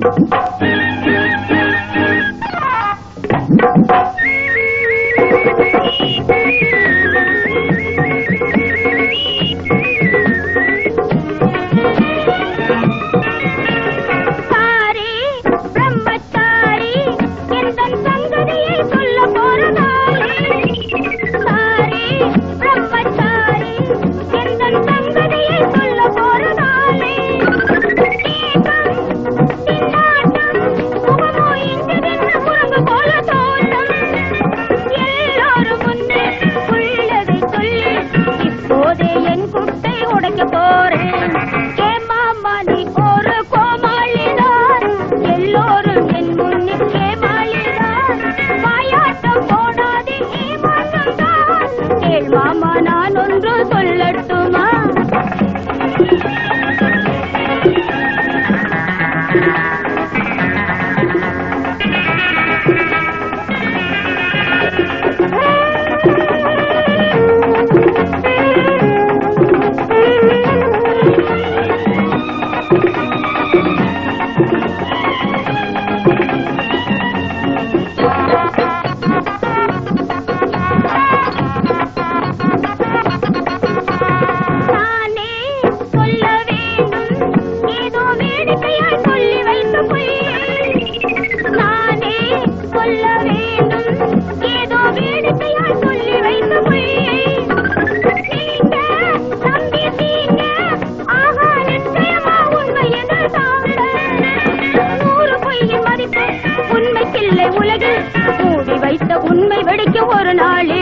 Mm-hmm. தென் குட்டை உடைக்க போற ஒரு நாளே